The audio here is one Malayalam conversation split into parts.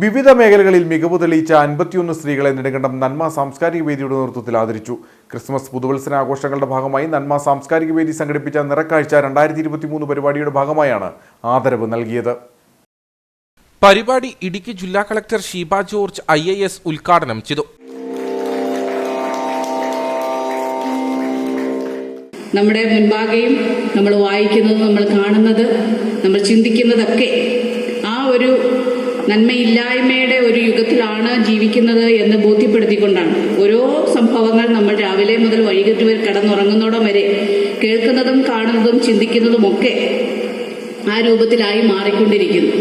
വിവിധ മേഖലകളിൽ മികവ് തെളിയിച്ച അൻപത്തിയൊന്ന് സ്ത്രീകളെ നെടുങ്കണ്ടം നന്മ സാംസ്കാരിക വേദിയുടെ നേതൃത്വത്തിൽ ആദരിച്ചു. ക്രിസ്മസ് പുതുവത്സര ആഘോഷങ്ങളുടെ ഭാഗമായി നന്മ സാംസ്കാരിക വേദി സംഘടിപ്പിച്ച നിറക്കാഴ്ച രണ്ടായിരത്തി ഇരുപത്തിമൂന്ന് പരിപാടിയുടെ ഭാഗമായാണ് ആദരവ് നൽകിയത്. പരിപാടി ഇടുക്കി ജില്ലാ collector Sheeba George I A S ഉദ്ഘാടനം ചെയ്തു. നമ്മുടെ മുൻപാകെയും നമ്മൾ വായിക്കുന്നത് നമ്മൾ കാണുന്നത് നമ്മൾ ചിന്തിക്കുന്നതൊക്കെ ആ ഒരു നന്മയില്ലായ്മയുടെ ഒരു യുഗത്തിലാണ് ജീവിക്കുന്നത് എന്ന് ബോധ്യപ്പെടുത്തിക്കൊണ്ടാണ്. ഓരോ സംഭവങ്ങൾ നമ്മൾ രാവിലെ മുതൽ വൈകിട്ട് വരെ കിടന്നുറങ്ങുന്നോടം വരെ കേൾക്കുന്നതും കാണുന്നതും ചിന്തിക്കുന്നതും ഒക്കെ ആ രൂപത്തിലായി മാറിക്കൊണ്ടിരിക്കുന്നു.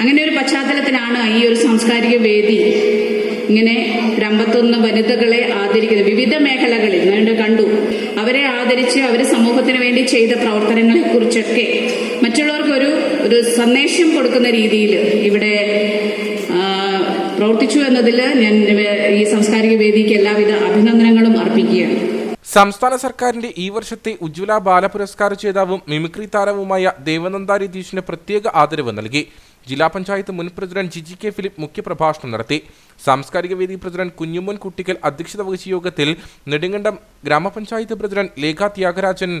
അങ്ങനെ ഒരു പശ്ചാത്തലത്തിലാണ് ഈ ഒരു സാംസ്കാരിക വേദി ഇങ്ങനെ ഒരമ്പത്തൊന്ന് വനിതകളെ ആദരിക്കുന്നത്. വിവിധ മേഖലകളിൽ ഞാൻ കണ്ടു. അവരെ ആദരിച്ച് അവർ സമൂഹത്തിന് വേണ്ടി ചെയ്ത പ്രവർത്തനങ്ങളെ കുറിച്ചൊക്കെ മറ്റുള്ളവർക്ക് ഒരു സന്ദേശം കൊടുക്കുന്ന രീതിയിൽ ഇവിടെ പ്രവർത്തിച്ചു എന്നതിൽ ഞാൻ ഈ സാംസ്കാരിക വേദിക്ക് എല്ലാവിധ അഭിനന്ദനങ്ങളും അർപ്പിക്കുകയാണ്. സംസ്ഥാന സർക്കാരിന്റെ ഈ വർഷത്തെ ഉജ്ജ്വല ബാലപുരസ്കാര ജേതാവും മിമിക്രി താരവുമായ ദേവനന്ദാരി ദീഷിന് പ്രത്യേക ആദരവ് നൽകി. ജില്ലാ പഞ്ചായത്ത് മുൻ പ്രസിഡന്റ് ജിജി കെ ഫിലിപ്പ് മുഖ്യപ്രഭാഷണം നടത്തി. സാംസ്കാരിക വേദി പ്രസിഡന്റ് കുഞ്ഞുമോൻ കുട്ടിക്കൽ അധ്യക്ഷത വഹിച്ച യോഗത്തിൽ നെടുങ്കണ്ടം ഗ്രാമപഞ്ചായത്ത് പ്രസിഡന്റ് ലേഖ ത്യാഗരാജൻ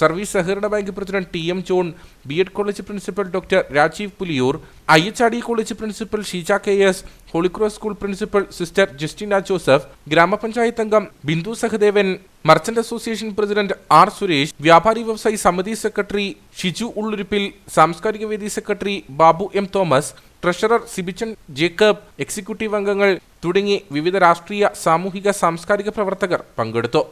സർവീസ് സഹകരണ bank president T M John B Ed college principal doctor Rajeev Puliyoor I H R D college principal Sheeja K S Holy Cross school principal sister Justina Joseph ഗ്രാമപഞ്ചായത്ത് അംഗം Bindu Sahadevan merchant association president R Suresh വ്യാപാരി വ്യവസായി സമിതി സെക്രട്ടറി ഷിജു ഉള്ളുരുപ്പിൽ സാംസ്കാരിക വേദി secretary Babu M Thomas treasurer Sibichan Jacob executive അംഗങ്ങൾ തുടങ്ങി വിവിധ രാഷ്ട്രീയ സാമൂഹിക സാംസ്കാരിക പ്രവർത്തകർ പങ്കെടുത്തു.